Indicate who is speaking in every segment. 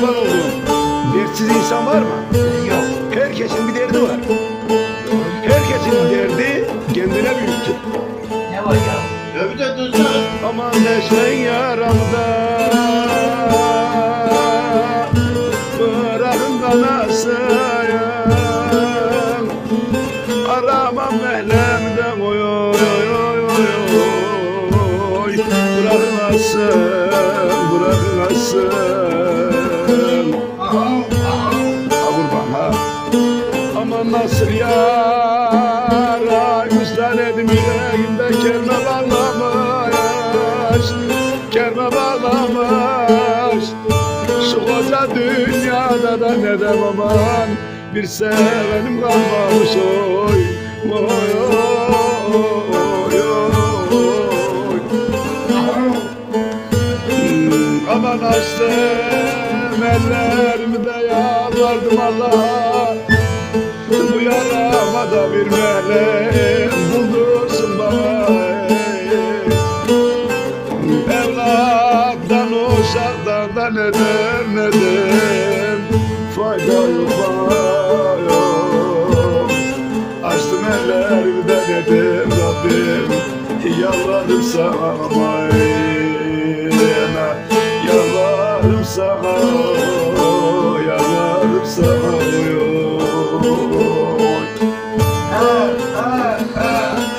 Speaker 1: kurban olduğum. Dertsiz insan var mı?
Speaker 2: Yok.
Speaker 1: Herkesin bir derdi var. Herkesin derdi kendine büyüktür.
Speaker 2: Ne var ya?
Speaker 3: Öbür de dursun.
Speaker 1: Aman neşen yaramda Bırakın bana sayın Aramam mehlemden oy oy oy oy oy Bırakın asın, bırakın asın Ha kurban ha Aman nasıl yara Üstten edim yüreğimde kelme bağlamış Kelme bağlamış Şu koca dünyada da ne aman Bir sevenim kalmamış oy Oy oy Açtım ellerimi de yalvardım Allah'a Bu yarama da bir melek buldursun bana Evlattan uşaktan da neden neden? Fayda yok bana yok. Açtım ellerimi de dedim Rabbim Yalvardım sana mayna
Speaker 3: Ha.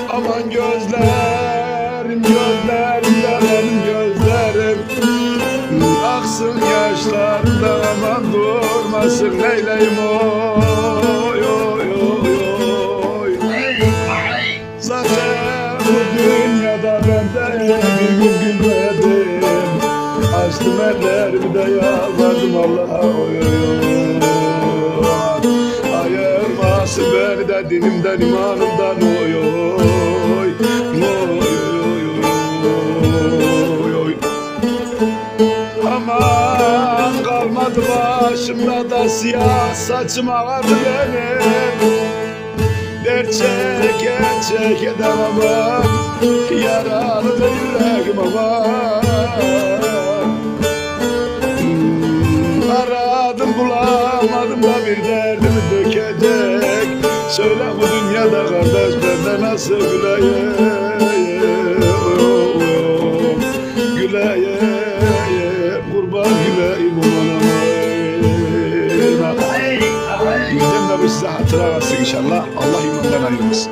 Speaker 1: Aman gözlerim gözlerim gözlerim Aksın yaşlarım da aman durmasın neyleyim oy oy oy oy. Zaten bu dünyada ben de bir gün gülmedim Açtım ellerimi de yalvardım Allah'a oy oy oy Ayırmasın beni de dinimden imanımdan oy oy Oy başımda da siyah saçım ağardı benim Dert çeke çeke devamam Yaralı yüreğim aman bulamadım da bir derdimi dökecek. Söyle bu dünyada kardeş bende nasıl güleyim? Güleyim kurban güleyim aman aman
Speaker 3: Hey, hey.
Speaker 1: Gidem de bu size hatıra kalsın inşallah. Allah imandan ayırmasın